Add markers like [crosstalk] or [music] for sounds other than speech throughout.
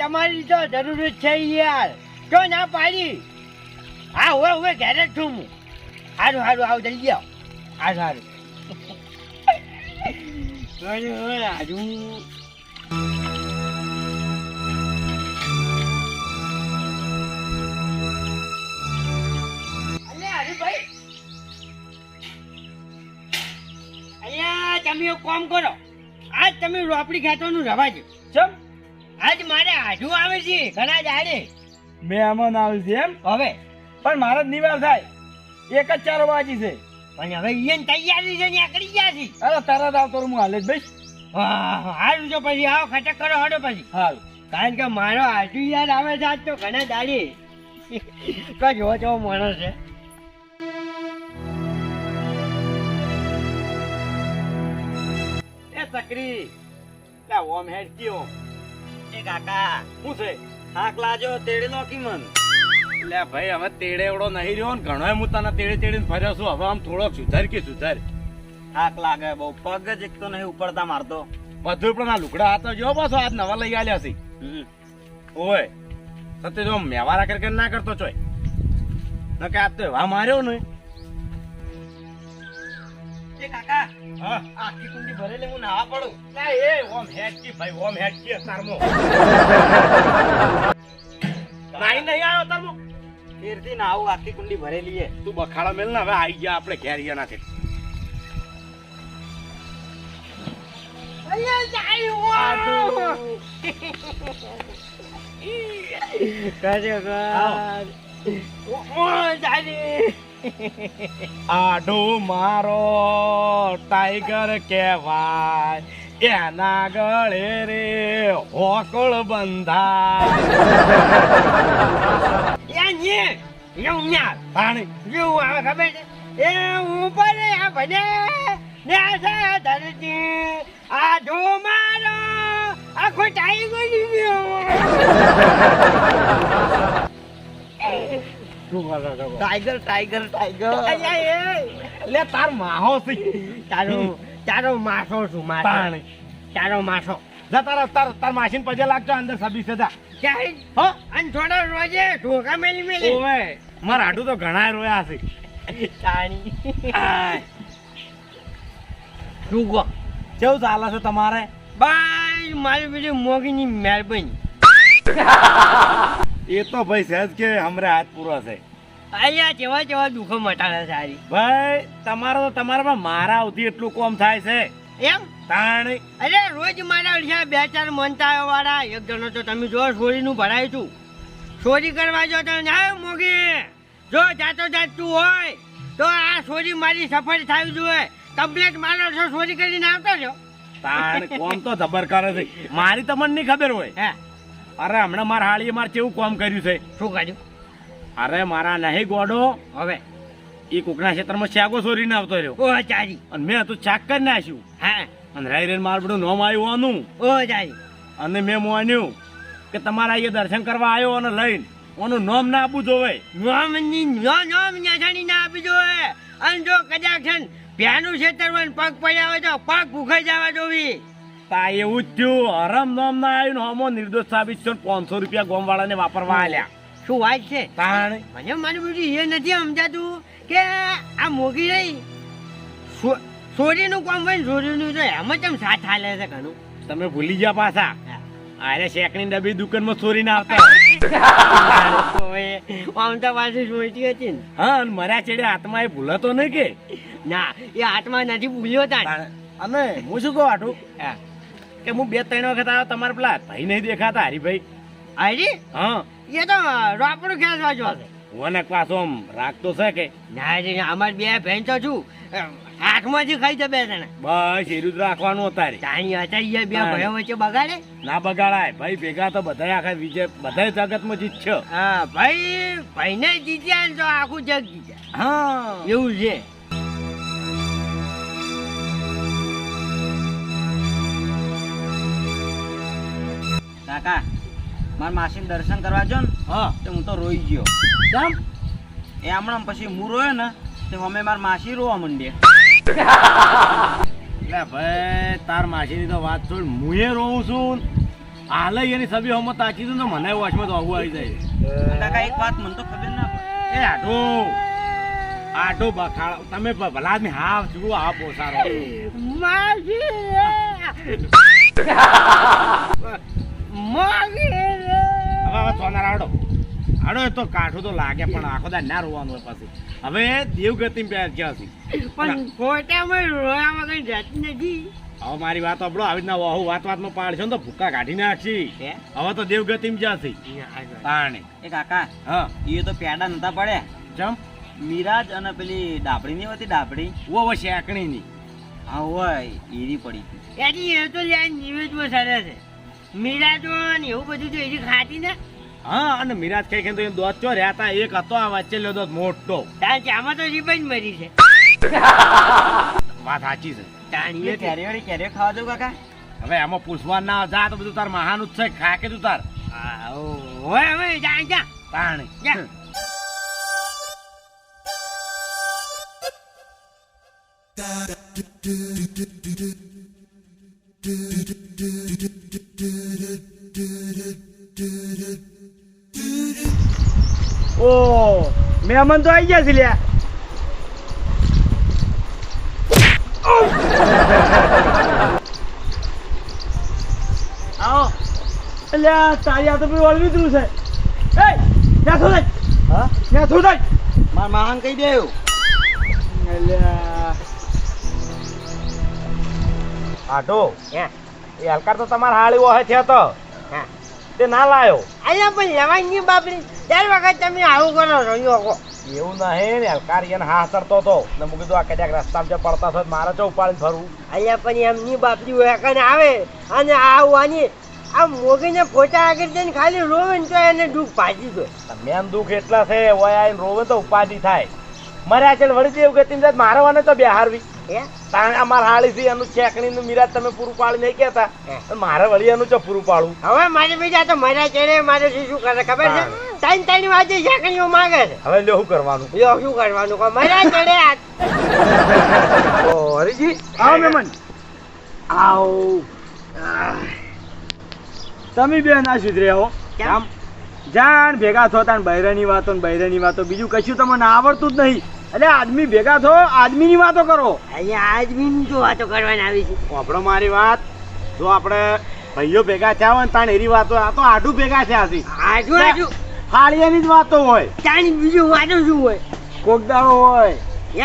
તમારી તો જરૂર છે યાર. જો ના પાડી, હા હવે હવે ઘેરે જ છું હું. સારું સારું આવ, જલ્દી આવ. સારું સારું અહીંયા તમે એક કામ કરો. આજ તમે રોપડી ખાતોનું રવાજો ચમ? આજ મારે આઢું આવે છે ઘણા દાડે મહેમાન આવે છે એમ? હવે. પણ મારા જ નિવાસ થાય. એક જ ચારો વાગી છે. પણ હવે ઈયન તૈયારી છે ને આકડી ગયા છે. અરે તરત આવતો હું હાલે જ ભાઈ હા, હારું તો પછી આવો ખટક કરો હડો પછી. હાલ કારણ કે મારો આઢું યાર આવે છે આજ તો ઘણા દાડે તો જોવો જો માણસ છે. એ સકરી. ઓમ હેડ કયો. એ કાકા? શું છે? થાક લાજો તેડી નો કી મન. લે ભાઈ હવે તેડે એવડો નહીં રહ્યો ને ઘણો હું તને તેડે તેડીને ફર્યો છું. હવે આમ થોડોક સુધાર કે સુધાર. થાક લાગે બહુ પગ જ એક તો નહીં ઉપડતા મારતો. બધું પણ આ લુગડા હાથો જો પાછો આજ નવા લઈ આલ્યા છે. ઓય સત્ય જો મેવારા કર ના કરતો ચોય. ન કે આજ તો એવા માર્યો ને. એ કાકા આખી કુંડી ભરેલી હું નાવા પડું. ના એ ઓમ ભાઈ ઓમ હેડ કી તારમો નાઈ નહીં આવ્યો તારમો ફેરથી આખી કુંડી ભરેલી છે તું બખાડા મેલ ને હવે આવી ગયા આપણે ઘેર ગયા ના છે આઢો મારો ટાઈગર કહેવાય. એના ગળે રે હોકળ બંધાય. ટાઈગર? ટાઈગર ટાઈગર લે તાર માહો છે. તારો તારો માસો છું માસો. તારો માસો. જા તારા તાર તાર માસીન પજે લાગતો અંદર સબી સદા ક્યાંય હો? અન થોડો રોજે ઢોકા મેલી મેલી. ઓવે મારા હાડું તો ઘણા રોયા છે. શું કહો કેવું ચાલે છે તમારે? બાય મારી બીજી મોગીની મહેરબાની [laughs] એ તો ભાઈ સહેજ કે હમરે હાથ પૂરો છે. અહીંયા કેવા કેવા દુઃખો મટાડે સારી ભાઈ તમારો તો તમારામાં મારા આવતી એટલું કોમ થાય છે. એમ? તાણી અરે રોજ મારા અડ્યા બે ચાર મનતા વાળા એક જણો તો તમે જો ચોરીનું ભરાયું છું. ચોરી કરવા જો તો ના મોગી જો જાતો જાતું હોય તો આ ચોરી મારી સફળ થવી જોઈએ કમ્પ્લેટ મારો છો ચોરી કરીને આવતો છો. તાણ કોમ તો જબર કરે છે. મારી તમને નહીં ખબર હોય. હે. અરે હમણાં મારા હાળીએ મારે કેવું કોમ કર્યું છે? શું કાજુ અરે મારા નહીં ગોડો. હવે? એ કોકના ક્ષેત્રમાં શાકો ચોરીને આવતો રહ્યો. ઓ ચાજી અને મેં તો ચાક કરી નાખ્યું. હા. અને રાઈ રેન મારું બધું નોમ આવ્યું આનું. ઓ ચાજી અને મેં માન્યું કે તમારા અહીંયા દર્શન કરવા આવ્યો અને લઈને ઓનું નોમ ના આપવું જોવે. નોમ નો નોમ ન્યાસાની ના આપી જોવે. અને જો કદાચ પ્યાનું ખેતર પગ પડ્યા હોય તો પગ ભૂખાઈ જવા જોવી. તા એવું જ થયું હરમ નોમ ના આવ્યું ને હમો નિર્દોષ સાબિત થયો પાંચસો રૂપિયા ગોમવાળાને વાપરવા આલ્યા. શું વાત છે? તાણ? મને મારું બધું એ નથી સમજાતું કે આ મોગી રહી ચોરીનું કામ હોય ચોરીનું તો જ કેમ સાથ હાલે છે ઘણું. તમે ભૂલી ગયા પાછા. અરે શેકની ડબ્બી દુકાનમાં ચોરી ના આવતા [laughs] આમ તો પાછી સોચી હતી ને. હા અને મર્યા ચેડે આત્મા એ ભૂલતો નહીં કે? ના એ આત્મા નથી ભૂલ્યો તા. અને હું શું કહું આટું કે હું બે ત્રણ વખત આવ્યો તમારા પેલા ભાઈ નહીં દેખાતા હરીભાઈ. હરી હા. એ તો રોપડું ખેંચ જો છે. મને પાછો આમ રાખતો છે કે? ના અમાર બે ભેંસો છું. હાથમાંથી ખાઈ જશે બે જણા. બસ એરું જ રાખવાનું અત્યારે. તાણી હતા ઈ બે. ભાઈઓ વચ્ચે બગાડે? ના બગાડાય. ભાઈ ભેગા તો બધા આખા વિજય બધા જગતમાં જીતશો હા ભાઈ ભાઈને જીત્યા ને તો આખું જગ જીત્યા. હા. એવું છે. કાકા. મારા માસીને દર્શન કરવા જો ને હા. તો હું તો રોઈ ગયો. કેમ? એ હમણાં પછી હું રોયો ને તો અમે મારા માસી રોવા માંડીએ. [laughs] એટલે ભાઈ તાર માસીની તો વાત છોડ હું એ રોઉં છું હાલે એની સભી હમત તાકી દઉં ને મને વોશમાં તો આવું આવી જાય. કાકા એક વાત મને તો ખબર ના પડે. એ આટો આટો બખાડ. તમે ભલા આદમી હા જુઓ હા પોસારો. માસી [laughs] હવે હવે સોનાર આડો. આડો તો કાઠું તો લાગે પણ આખો દા ના રોવાનું હોય પછી. હવે દેવગતિ ક્યાં છે? પણ ફોટામાં રોયા વગર જતી નથી. હવે મારી વાત સાંભળો આવી રીતના વાત વાત વાતમાં પાડશો ને તો ભૂકા કાઢી નાખશી. હે? હવે તો દેવગતિમ જશે તાણે. એ કાકા હા. એ તો પેડા નતા પડ્યા. જમ મિરાજ અને પેલી ડાબડી ની હતી ડાબડી? વો વો શેકણી ની હા હોય એરી પડી હતી. એ તો યાર નિવેદમાં સરસ છે. મીરાજો ને એવું બધું તો એની ખાતી ને હા અને મિરાજ કઈ કઈ તો એમ દોત ચો રહ્યા તા એક હતો આ વચ્ચે લ્યો દોત મોટો તાર ચામાં તો રીબન મરી છે વાત સાચી છે તાણીએ એ કેરી કેરીઓ ખાવા દઉં કાકા હવે એમાં પૂછવા ના જા તો બધું તાર મહાનું જ છે ખા કે તું તાર હા હવે જા જા તાણ જા ઓ મહેમાન તો આવી ગયા છે લ્યા. આવો. અલ્યા તારી આ તો પેલું વળવી તું છે. એ ત્યાં શું થાય હા? ત્યાં શું થાય માર માહન કહી દેવ. અલ્યા. આટો હે એ હલકાર તો તમારા હાળી હોય છે તો. હા. તે ના લાયો. અહીંયા પણ લેવાની નહીં બાપરી દર વખત તમે આવું કરો રહ્યો કો એવું નહીં ને હલકાર એને હા ચડતો હતો. ને મૂકી દો આ કદાચ રસ્તામાં જે પડતા થયો મારે ચો ઉપાડીને ફરવું અહીંયા પણ એમની બાપરી હોય કને આવે અને આવવાની. આ મોગીને ફોટા આગળ જઈને ખાલી રોવે ને તો એને દુઃખ ભાજી દો મેન દુઃખ એટલા છે હોય આઈને રોવે તો ઉપાધિ થાય. મર્યા છે વળી દેવ ગતિ જાત મારવાને તો બેહારવી. તાણે અમાર હાળી થી એનું ચેકણી નું મિરાજ તમે પૂરું પાડી નહીં કેતા મારે વળી એનું ચો પૂરું પાડું? હવે મારે બીજા તો મારા ચેડે મારે શું શું કરે ખબર છે? ત્રણ ત્રણ વાગે ચેકણીઓ માગે છે. હવે લ્યો શું કરવાનું? લ્યો શું કરવાનું? મારા ચેડે ઓ હરીજી આવો મેમન આવો. તમે બે ના સુધરે હો કેમ? જાણ ભેગા થતા બૈરાની વાતો ને બૈરાની વાતો. બીજું કશું તમને આવડતું જ નહીં. એટલે આદમી ભેગા થો આદમીની વાતો કરો. અહીંયા આદમી તો વાતો કરવાની આવી છે. આપણો મારી વાત. જો આપણે ભાઈઓ ભેગા થયા હોય ને તાણ એરી વાતો આ તો આઢું ભેગા થયા છે. આજુ આજુ હાળિયાની જ વાતો હોય. તાણી બીજું વાતો શું હોય? કોક દાડો હોય. હે?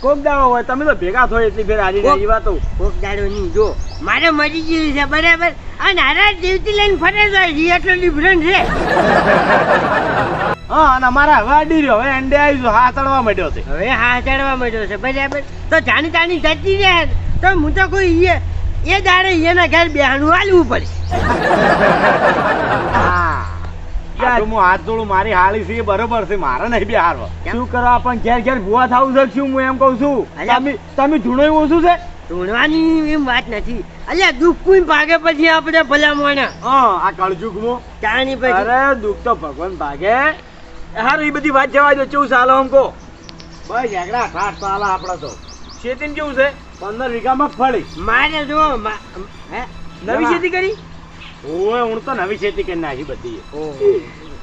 કોક દાડો હોય. તમે તો ભેગા થો એટલી ફેર આજે કોક- વાતો. કોક દાડો નહીં જો. મારે મરી ગયું છે બરાબર? આ નારા દેવતી લઈને ફરે ઈ એટલો છે. હા અને અમારા હવે અડી રહ્યો. હવે એન્ડે આવી હા ચડવા માંડ્યો છે. હવે હા ચડવા માંડ્યો છે. બરાબર. તો જાણી તાણી જતી રહે. તો હું તો કોઈ એ એ દાડે એના ઘેર બેહાનું હાલવું પડશે. હા. હાથ જોડું મારી હાળી છે બરોબર છે. મારે નહીં બિહારવા કેમ? શું કરવા? પણ ઘેર ઘેર ભૂવા થવું શકશું શું? હું એમ કહું છું. તમે જૂનો ઓછું છે? ધૂણવાની એમ વાત નથી. અલ્યા દુઃખ કોઈ ભાગે પછી આપણે ભલા મોણા હા આ મો તાણી પછી. અરે દુઃખ તો ભગવાન ભાગે. હારું એ બધી વાત જવા દો કેવું ચાલો અમકો બસ એકડા ખાસ ચાલે આપણા તો. ખેતી કેવું છે? પંદર વીઘા મગફળી મારે જો હે? નવી ખેતી કરી? ઓય હું તો નવી ખેતી કરી નાખી બધી.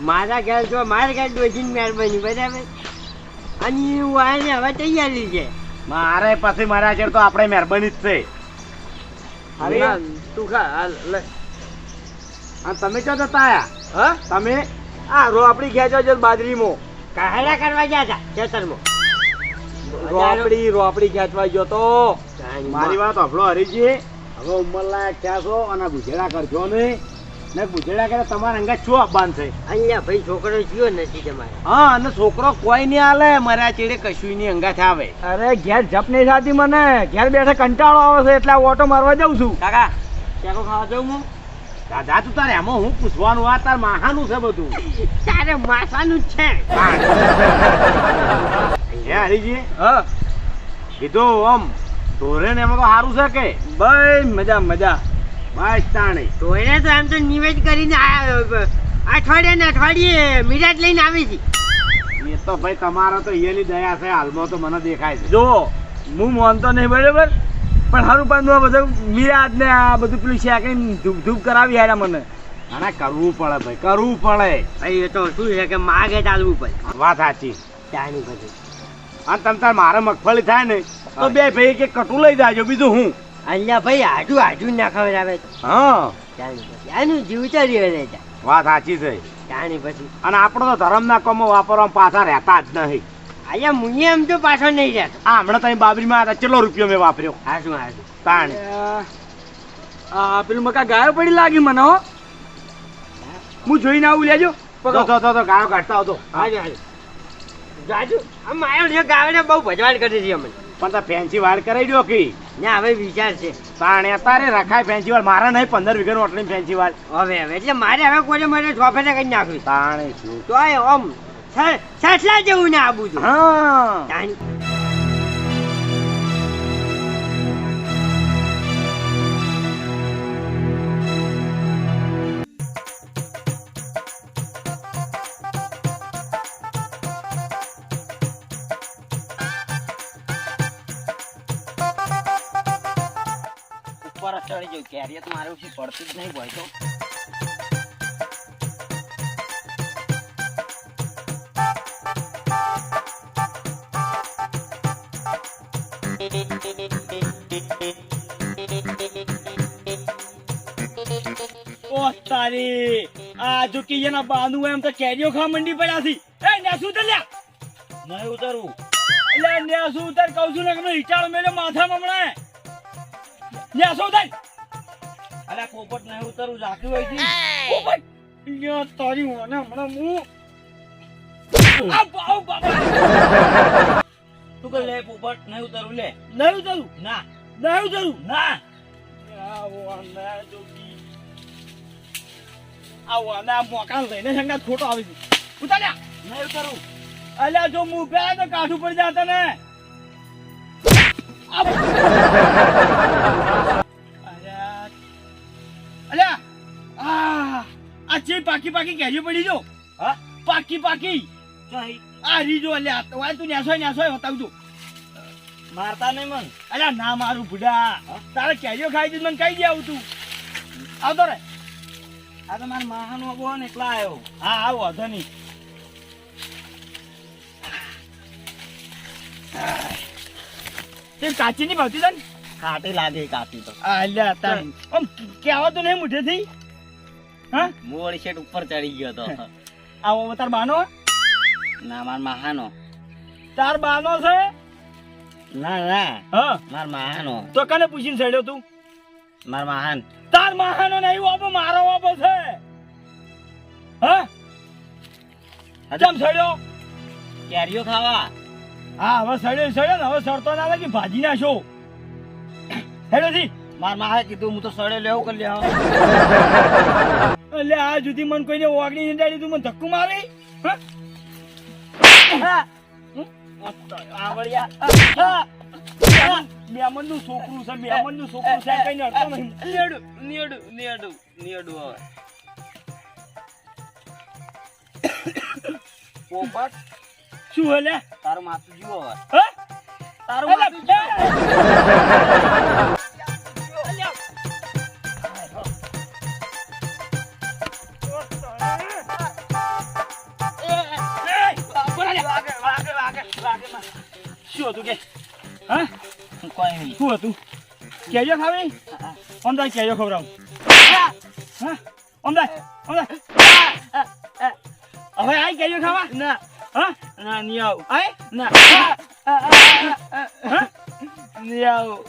મારા ઘેર જો મારા ઘેર ડોજીની મહેરબાની બરાબર? અને હું આને હવે તૈયારી છે. મારે પછી મારા ચેડ તો આપણે મહેરબાની જ છે. અરે તું ખા તમે ક્યાં જતા આયા? હા? તમે? આ રો આપડી ખેંચો છે બાજરીમાં. કહાડા કરવા ગયા હતા ખેતરમાં રોપડી રોપડી ખેંચવા ગયો તો. મારી વાત સાંભળો હરીજી. હવે ઉંમર લાયક છો અને ગુજરા કરજો નહીં. ને ગુજેડા કરે તમારા અંગા શું અબાન છે? અહીંયા ભાઈ છોકરો જીવો નથી તમારે. હા અને છોકરો કોઈ નહીં હાલે મારા ચેડે કશું નહીં આવે. અરે ઘેર જપ નહીં થતી મને. ઘેર બેઠે કંટાળો આવે છે એટલે ઓટો મારવા જાઉં છું. કાકા ચાકો ખાવા જાઉં હું? દાદા તું તારે એમાં હું પૂછવાનું આ? તાર માહાનું છે બધું. તારે માથાનું જ છે. હે. હરીજી? હા. કીધું આમ એમાં તો સારું છે કે? ભાઈ મજા મજા. બસ તાણે. તો એને તો એમ તો નિવેદ કરીને આ અઠવાડિયે ને અઠવાડિયે મીરાજ લઈને આવી હતી. એ તો ભાઈ તમારો તો એની દયા છે હાલમાં તો મને દેખાય છે. જો હું માનતો નહીં બરાબર? પણ સારું પણ બધું મિરાજ ને આ બધું પેલું શેકીને ધૂપ ધૂપ કરાવી હારા મને. આના કરવું પડે ભાઈ કરવું પડે. ભાઈ એ તો શું છે કે માગે ચાલવું પડે. વાત સાચી. ત્યાંની પછી અને તમ તાર મારે મગફળી થાય ને તો બે ભાઈ કે કટું લઈ જાજો બીજું હું? અહીંયા ભાઈ આજુ આજુ ના ખબર આવે હા. ત્યાંની પછી. આનું જીવ ચડી રહે છે વાત સાચી છે. જાણી પછી. અને આપણો તો ધર્મના કામો વાપરવામાં પાછા રહેતા જ નહીં. અહીંયા મુએ એમ તો પાછો નહીં રહેતો. આ હમણાં તમે બાબરીમાં હતા કેટલો રૂપિયો મેં વાપર્યો? હા શું તાણ. આ પેલું મકા ગાયો પડી લાગી મને હો. હું જોઈને આવું લેજો. તો તો તો ગાયો કાઢતા આવતો જાજુ આમ આવ્યો છે ગાવડે બહુ ભજવાડ કરી છે અમને. પણ તો ફેન્સી વાળ કરાવી દો કે. ને હવે વિચાર છે. તાણે અત્યારે રખાય ફેન્સી વાળ મારા નહીં પંદર વીઘાનું ઓટલી ફેન્સી વાળ હવે હવે એટલે મારે હવે કોઈ મને સોફેને કઈ નાખ્યું તાણે શું? તો આમ સ- જેવું ને આબુ છું હા. જ ચડી ગયું કેરીએ તો મારે ઉઠી પડતું જ નહીં હોય તો. તારી આ જો કે એના બાનું એમ તો કેરીઓ ખા મંડી પડ્યા છે. એ નેસું ઉતર લ્યા. નહીં ઉતરવું એટલે નેસું ઉતર કહું છું ને કે હિચાળ મેલે માથામાં હમણાં. નેસું ઉતર. અલા પોપટ નહીં ઉતરવું રાખ્યું હોય છે. પોપટ તારી મને હમણાં હું તું કે લે પોપટ નહીં ઉતરું લે. નહીં ઉતરવું ના. નહીં ઉતરવું ના. આવો ના જોગી. આવો મોકાન લઈને સંગાત ખોટો આવી છે ઉતાર્યા. નહીં ઉતરવું અલ્યા જો પહેલા તો કાઠું પડી જાતા ને આ આ ચે પાકી પાકી કેરીઓ પડી જો. હા? પાકી પાકી. આ રીજો અલ્યા તો વાય તું ન્યાસો ન્યાસો બતાવજો. મારતા નહીં મન. અરે ના મારું ભૂડા. તારે કેજો ખાઈ દીધું મને કઈ દે આવું તું? આવતો રે. આ તો મારા મહાનો અબો ને એકલા આવ્યો હા આવો વાંધો નહીં. તે કાચી ની ભાવતી તને? કાટી લાગે કાચી તો. અલ્યા તાર. આમ કહેવા તો નહીં મુઠેથી હા? મોડી શેટ ઉપર ચડી ગયો તો. આવો તાર બાનો? ના માર મહાનો. તાર બાનો છે? ના ના. હા. માર મહાનો. તો કને પૂછીને ચડ્યો તું? માર મહાન. તાર મહાનો નહીં વાપો મારો વાપો છે. હા? કેમ સડ્યો? કેરીઓ ખાવા. હા હવે સડ્યો સડ્યો ને હવે સડતો ના લાગી ભાજી નાખો. હેડો થી માર માહે કીધું હું તો સડે લેવું કરી લે એટલે આ જુદી મન કોઈને ઓગણી નહીં ડાળી તું મને ધક્કો મારી? મેમન. મેમનનું છોકરું છે મેમનનું છોકરું છે કઈ નડતો નહીં. નેડું નેડું નેડું નેડું હવે. પોપટ શું હલે તારું માથું જીવો હવે. તારું માથું શું હતું કે? હા? કોઈ નહીં. શું હતું? કેજો ખાવી અમદાવાદ કેજો ખવડાવું. હા? અમદાવાદ અમદાવાદ. હવે આઈ કેજો ખાવા. ના. હા? ના નહીં આવું. આય ના. નહીં આવું.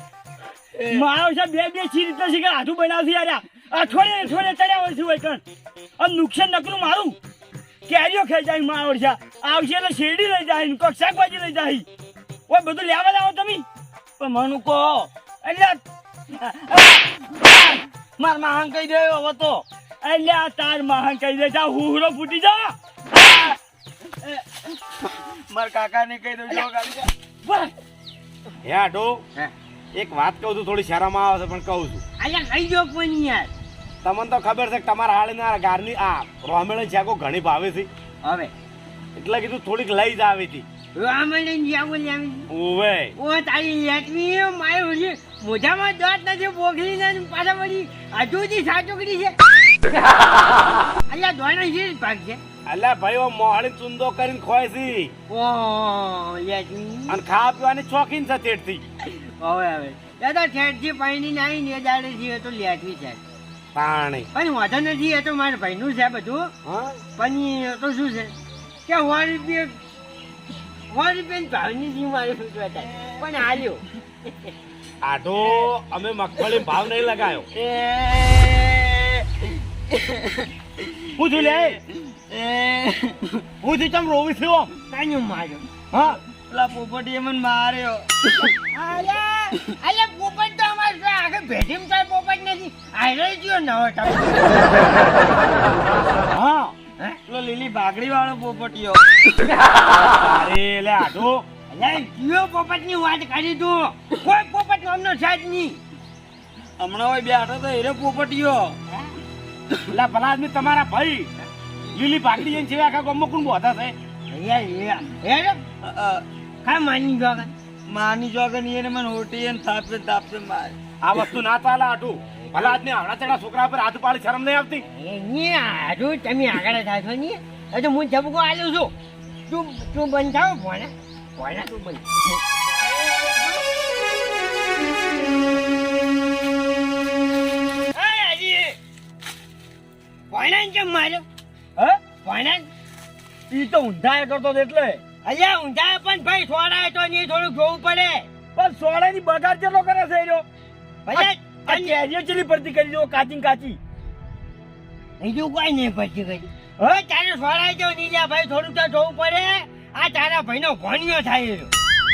મારો છે બે બે ચી રીતે શીખર હાથું બનાવથી યાર. અઠવાડિયે અઠવાડિયે ચડ્યા હોય છે હોય કણ. અને નુકસાન નકરું મારું. કેરીઓ ખાઈ જાય મારો છે આવશે એટલે શેરડી લઈ જાય કોક શાકભાજી લઈ જાય. ઓય બધું લેવા લાવો તમે? પણ મનુ કહો એટલે માર મહાન કહી દે હવે તો. એટલે આ તાર મહાન કહી દે જા હુહરો ફૂટી જા માર કાકાને કહી દઉં જો ગાડી બસ. હે આટો. એક વાત કહું છું થોડી શરમ આવે છે પણ કહું છું. અહીંયા ખાઈ જો કોઈ નહીં યાર. તમને તો ખબર છે કે તમારા હાળના ગારની આ રોમેળ શાકો ઘણી ભાવે છે. હવે. એટલે કીધું થોડીક લઈ જ આવી હતી. રામણે જાવું લાવી ઓવે ઓ તારી લેટવી મારી ઓલી મોઢામાં દાંત નથી બોગલી ને પાછા વળી હજુ સુધી સાચોકડી છે. અલ્યા દોણા શી ભાગ છે. અલ્યા ભાઈ ઓ મોહળી ચુંદો કરીને ખોય છે. ઓ અને ખાવા પીવાની શોખીન છે હવે હવે. એ તો છેડથી પાણી નાઈ ને દાડે છે તો લેટવી છે. પાણી. પણ વાંધો નથી એ તો મારા ભાઈનું છે બધું. હા? પણ તો શું છે? કે સો રૂપિયા બેન ભાવની જીવ મારે ફૂટવા થાય પણ હાલ્યો તો અમે મગફળી ભાવ નહીં લગાયો. છું લે. છું ચમ રોવી થયો? કાંઈ માર્યો. હા. પેલા પોપટીએ મને માર્યો. અલ્યા પોપટ તો અમાર આગળ ભેટીમ થાય પોપટ નથી. આયરો ગયો નવો હા. પેલો લીલી બાગડી વાળો પોપટીયો. અરે લે આઢો. અલ્યા કયો પોપટની વાત કરી તું? કોઈ પોપટ નામનો છે જ નહીં. હમણાં હોય બેઠો તો હીરો પોપટીયો. લા ભલા આદમી તમારા ભાઈ. લીલી ભાગડી જઈને છે આખા ગામમાં કોણ બોધા છે? કા માની જોગન માની જોગન એને મને હોટી એને થાપે થાપે માર. આ વસ્તુ ના ચાલે આઢું. ભલા આદમી આવડા ચડા છોકરા પર હાથ પાડી શરમ નહીં આવતી. એની હારું તમે આગળ થાશો ને હજુ હું ઝબકો આલ્યો છું. તું તું બંધ થાવ ભોણા ભોણા તું બંધ ભોણા ને કેમ માર્યો? હે? ભોણા ઈ તો ઊંધાય કરતો એટલે. અલ્યા ઊંધા પણ ભાઈ સોડા તો નહીં થોડું જોવું પડે. પણ સોળાની બગાડ કેટલો કરે છે હીરો ભલે આ કેરીઓ ચેલી પડતી કરી દો કાચી કાચી. બીજું કોઈ નહીં પડતી કરી. હવે તારે તો નહીં લ્યા ભાઈ થોડું તો જોવું પડે. આ તારા ભાઈનો ભણ્યો થાય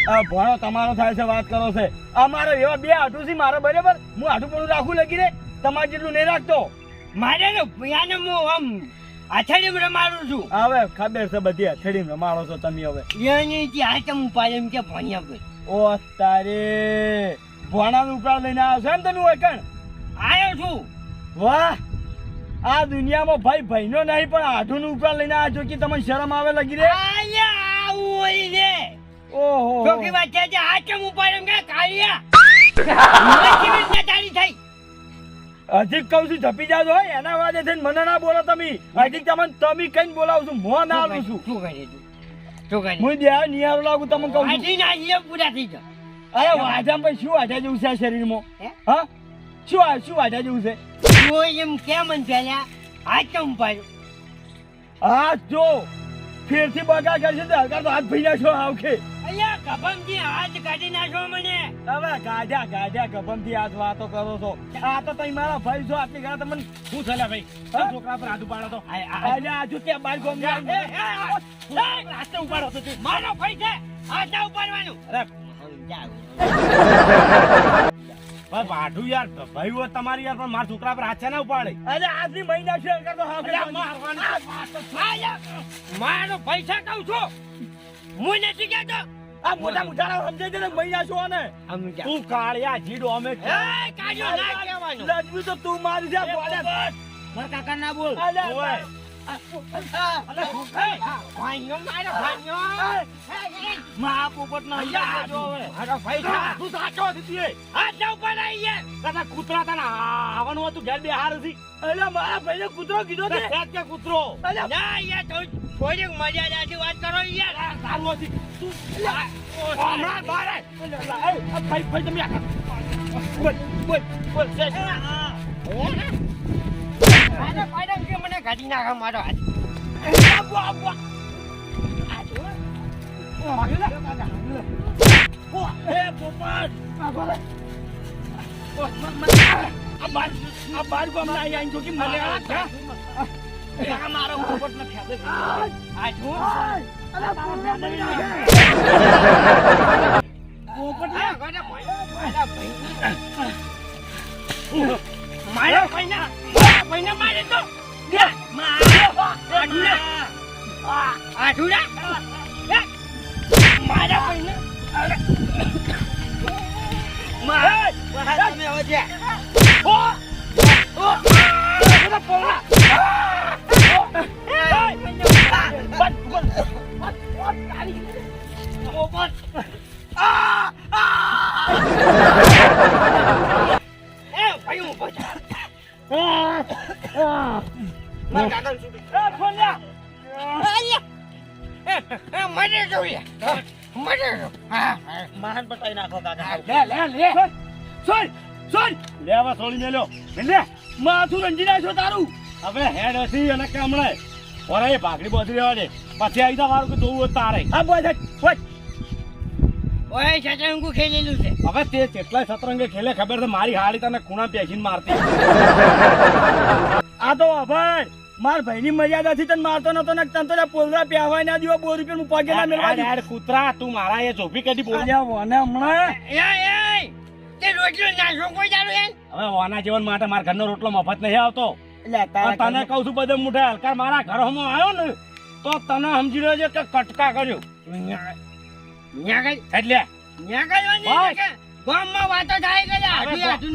આ ભણો તમારો થાય છે વાત કરો છે. અમારો એવા બે હાટું છે મારે બરાબર? હું હાટું પણ રાખું લગી રે? તમારે જેટલું નહીં રાખતો. મારે ને યાને હું આમ આછડી રમાડું છું. હવે ખબર છે બધી રમાડો છો તમે હવે. એની જે આ ઉપાય એમ કે ભણ્યા ભાઈ. ઓ તારે. ભણાનું ઉપરા લઈને આવ્યો છો એમ તમે હોય કણ આવ્યો છું. વાહ. આ દુનિયામાં ભાઈ ભાઈનો નહીં પણ આઠું નું ઉપરા લઈને આવ્યો છો કે તમને શરમ આવે લગી રે? આયા આવું હોય રે ઓહો. છોકરી વાત છે જે આ કેમ ઉપાય એમ કે કાળિયા? [laughs] તારી થઈ. હજી કહું છું ઝપી જાજો હોય એના વાજે થઈને મને ના બોલો તમે. હજી તમને તમે કઈ બોલાવું છું મોં ના આવું છું. શું કરી તું? શું કરી હું દેહ નિયારો લાગુ તમને કહું છું. ના પૂરા થઈ જા અરે વાજા ભાઈ શું વાજા જેવું છે શરીરમાં હે? હા શું આ- શું વાજા જેવું છે જો એમ કેમ પેલા આ કેમ ઉપાય હા જો ફેરથી બગા કરશે તો હલકા તો હાથ ભઈ નાખો આવખે અલ્યા કબમજી હાથ કાઢી નાખો મને હવે ગાજા ગાજા ગભમથી હાથ વાતો કરો છો આ તો તમે મારા ભાઈ છો આટલી ઘણા તમને શું થયા ભાઈ? છોકરા પર હાથ ઉપાડો તો આજે આજુ ત્યાં બાર ગોમ હાથે ઉપાડો તો મારો ભાઈ છે હાથ ના ઉપાડવાનું અરે ભાઈ વાઢું યાર ભાઈ તમારી યાર પણ મારા છોકરા પર હાથ છે ના ઉપાડે. અરે આજની મહિના છે તો. મારવાનું. મારો પૈસા કહું છું. હું નથી કહેતો. આ મોટા મોટા સમજાય છે ને મહિના છો ને તું કાળિયા જીડો અમે એ કાઢ્યો ના કહેવાનું. લજવી તો તું મારી બોલે. કાકા ના બોલ. ઓય. સાચો કૂતરા તને આવવાનું હતું ઘેર બે હાર હતી અલ્યા મારા કૂતરો કીધો તે કે કૂતરો ના યાર થોડીક મર્યાદાથી વાત કરો યાર સારું હતી તું તમે બોલ મારો ભાઈ કે મને કાઢી નાખે મારો હાથ આબુ, આબુ. આ જો. ઓ, એ પોપટ આ બોલે. ઓ, મ- મ- આ બાર આ બાર ગામના અહીંયા આઈને જો કે મને આ મારો પોપટ ને ફેદે છે. આ શું પોપટ આ ગોડા ભાઈ મારા ભાઈ મારા ભાઈના મારે તો આઠુડા મારા ભાઈને મારા તમે હો છે ઓ ઓ બધા મારા કાકાને છૂટી એ ફોન લ્યા આયા મને જોઈએ મને તારું. હવે હેડ હસી અને કામળે ઓરે ભાગડી બોધી રહેવા પછી આવી મારું કે દોવું તારે. હા બોલ. ઓય શતરંગુ ખેલેલું છે. હવે તે કેટલા સતરંગે ખેલે ખબર છે મારી હાડી તને ખૂણા પેશીને મારતી. આ તો ભાઈ માર ભાઈની મર્યાદાથી તને મારતો નતો ને તને તો પોલરા પ્યાવાય ના દીવા બોર રૂપિયા હું પગે ના મેળવા યાર કૂતરા તું મારા એ જોભી કદી બોલ. દીધું વને હમણાં? એ એ તે રોટલો નાશો કોઈ ચાલુ એ હવે વાના જીવન માટે મારા ઘરનો રોટલો મફત નહીં આવતો. એટલે તને કહું છું બધે મોઢે હલકાર મારા ઘરમાં આવ્યો ને તો તને સમજી રહ્યો છે કે કટકા કર્યો. ન્યા કઈ એટલે? ન્યા ગામમાં વાતો થાય કે.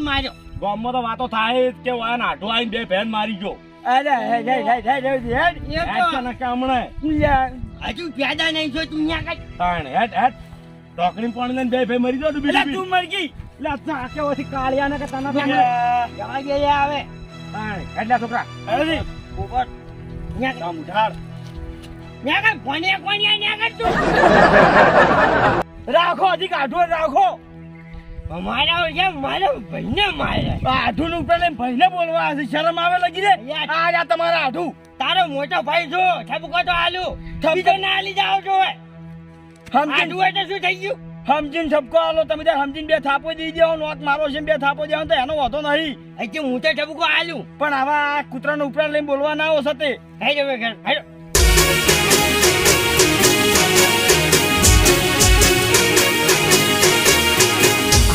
માર્યો. ગામમાં તો વાતો થાય કે વાન આઢો આવીને બે ભેન મારી ગયો. અરે હે હે હે હે હે હે એ હેડ તો તને કામણે હજુ પેદા નહીં છો તું ન્યા કઈ તાણ ઢોકળી પાણી લઈને બે ભે મરી ગયો બીજું તું મર ગઈ? એટલે આ ઓછી કાળિયા ને કે તને તો આવે. તાણ છોકરા. અરે ઉપર ન્યા કામ ઉઠાડ. ન્યા કઈ ફોને કોને ન્યા કઈ તું? રાખો હજી કાઢો રાખો. મારા ઓળખે મારા ભાઈને મારે. આઢું ઉપર લઈને ભાઈને બોલવા હશે શરમ આવે લગી રે? યાર. આ જા તમારા આઢું તારો મોટો ભાઈ છો ઠપકો તો આલુ. બીજો ના આલી જાવ છો સમજીને આડું હોય તો શું થઈ ગયું? સમજીને ઠપકો આલો તમે ત્યાં સમજીને બે થાપો દઈ દેવો નોત મારો છે બે થાપો દેવો તો એનો વાંધો નહીં. હજી હું તો ઠપકો આલું. પણ આવા કૂતરાનો ઉપરા લઈને બોલવા ના આવો સતે ઘર